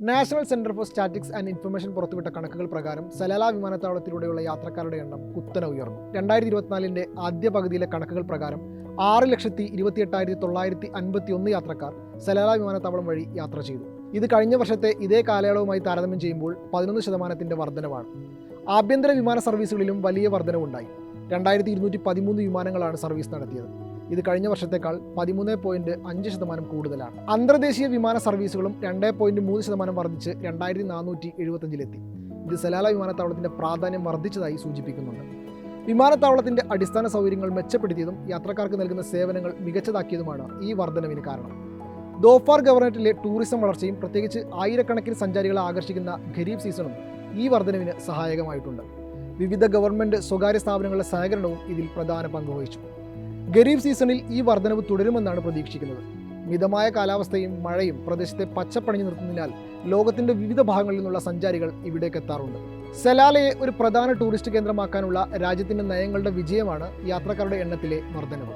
National centre for statics and information പുറത്തുവിട്ട കണക്കുകൾ പ്രകാരം സലാല വിമാനത്താവളത്തിലൂടെയുള്ള യാത്രക്കാരുടെ എണ്ണം കുത്തനെ ഉയർന്നു. രണ്ടായിരത്തി ഇരുപത്തിനാലിന്റെ ആദ്യ പകുതിയിലെ കണക്കുകൾ പ്രകാരം ആറ് ലക്ഷത്തി ഇരുപത്തിയെട്ടായിരത്തി തൊള്ളായിരത്തി അൻപത്തി ഒന്ന് യാത്രക്കാർ സലാല വിമാനത്താവളം വഴി യാത്ര ചെയ്തു. ഇത് കഴിഞ്ഞ വർഷത്തെ ഇതേ കാലയളവുമായി താരതമ്യം ചെയ്യുമ്പോൾ പതിനൊന്ന് ശതമാനത്തിന്റെ വർധനവാണ്. ആഭ്യന്തര വിമാന സർവീസുകളിലും വലിയ വർധനവുണ്ടായി. രണ്ടായിരത്തി ഇരുന്നൂറ്റി പതിമൂന്ന് വിമാനങ്ങളാണ് സർവീസ് നടത്തിയത്. ഇത് കഴിഞ്ഞ വർഷത്തേക്കാൾ പതിമൂന്ന് പോയിന്റ് അഞ്ച് ശതമാനം കൂടുതലാണ്. അന്തർദേശീയ വിമാന സർവീസുകളും രണ്ട് പോയിന്റ് മൂന്ന് ശതമാനം വർദ്ധിച്ച് രണ്ടായിരത്തി നാനൂറ്റി എഴുപത്തഞ്ചിലെത്തി ഇത് സലാല വിമാനത്താവളത്തിന്റെ പ്രാധാന്യം വർദ്ധിച്ചതായി സൂചിപ്പിക്കുന്നുണ്ട്. വിമാനത്താവളത്തിന്റെ അടിസ്ഥാന സൗകര്യങ്ങൾ മെച്ചപ്പെടുത്തിയതും യാത്രക്കാർക്ക് നൽകുന്ന സേവനങ്ങൾ മികച്ചതാക്കിയതുമാണ് ഈ വർധനവിന് കാരണം. ദോഫാർ ഗവർണറേറ്റിലെ ടൂറിസം വളർച്ചയും പ്രത്യേകിച്ച് ആയിരക്കണക്കിന് സഞ്ചാരികളെ ആകർഷിക്കുന്ന ഖരീഫ് സീസണും ഈ വർധനവിന് സഹായകമായിട്ടുണ്ട്. വിവിധ ഗവൺമെന്റ് സ്വകാര്യ സ്ഥാപനങ്ങളുടെ സഹകരണവും ഇതിൽ പ്രധാന പങ്ക് വഹിച്ചു. ഖരീഫ് സീസണിൽ ഈ വർധനവ് തുടരുമെന്നാണ് പ്രതീക്ഷിക്കുന്നത്. മിതമായ കാലാവസ്ഥയും മഴയും പ്രദേശത്തെ പച്ചപ്പണിഞ്ഞു നിർത്തുന്നതിനാൽ ലോകത്തിന്റെ വിവിധ ഭാഗങ്ങളിൽ നിന്നുള്ള സഞ്ചാരികൾ ഇവിടേക്ക് എത്താറുണ്ട്. സലാലയെ ഒരു പ്രധാന ടൂറിസ്റ്റ് കേന്ദ്രമാക്കാനുള്ള രാജ്യത്തിന്റെ നയങ്ങളുടെ വിജയമാണ് യാത്രക്കാരുടെ എണ്ണത്തിലെ വർധനവ്.